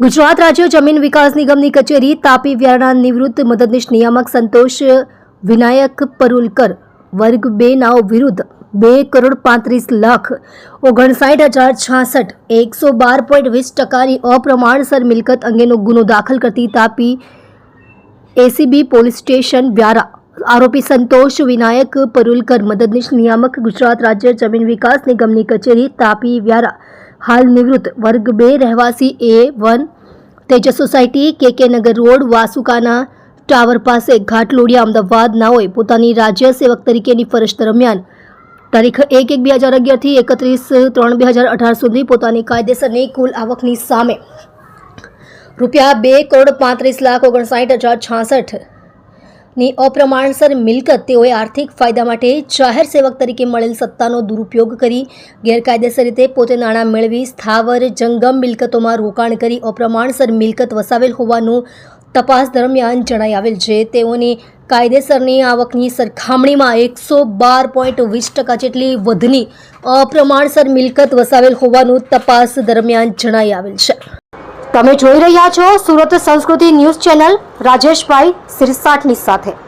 ગુજરાત રાજ્ય જમીન વિકાસ નિગમની કચેરી તાપી વ્યારના નિવૃત્ત મદદનીશ નિયામક સંતોષ વિનાયક પરુલકર વર્ગ બે નાવ વિરુદ્ધ બે કરોડ પાંત્રીસ લાખ ઓગણસાઠ હજાર છાસઠ એકસો બાર પોઈન્ટ વીસ ટકાની અપ્રમાણસર મિલકત અંગેનો ગુનો દાખલ કરતી Tapi ACB police station Vyara. આરોપી સંતોષ વિનાયક પરુલકર મદદનીશ નિયામક ગુજરાત રાજ્ય જમીન વિકાસ નિગમની કચેરી તાપી વ્યારા. હાલ નિવૃત્ત વર્ગ બે રહેવાસી એ વન તેજસ સોસાયટી કે કે નગર રોડ વાસુકાના ટાવર પાસે ઘાટલોડિયા અમદાવાદ નાઓએ પોતાની રાજ્ય સેવક તરીકેની ફરજ દરમિયાન તારીખ એક એક બે હજાર અગિયારથી એકત્રીસ ત્રણ બે હજાર અઢાર સુધી પોતાની કાયદેસરની કુલ આવકની સામે રૂપિયા બે કરોડ પાંત્રીસ લાખ ઓગણસાઠ હજાર છાસઠ ની અપ્રમાણસર મિલકત તેઓએ આર્થિક ફાયદા માટે જાહેર સેવક તરીકે મળેલ સત્તાનો દુરુપયોગ કરી ગેરકાયદેસર રીતે પોતે નાણાં મેળવી સ્થાવર જંગમ મિલકતોમાં રોકાણ કરી અપ્રમાણસર મિલકત વસાવેલ હોવાનું તપાસ દરમિયાન જણાઈ આવેલ છે. તેઓની કાયદેસરની આવકની સરખામણીમાં એકસો બાર પોઈન્ટ વીસ ટકા જેટલી વધની અપ્રમાણસર મિલકત વસાવેલ હોવાનું તપાસ દરમિયાન જણાઈ આવેલ છે. તમે જોઈ રહ્યા છો સુરત સંસ્કૃતિ ન્યૂઝ ચેનલ રાજેશભાઈ સિરસાટની સાથે.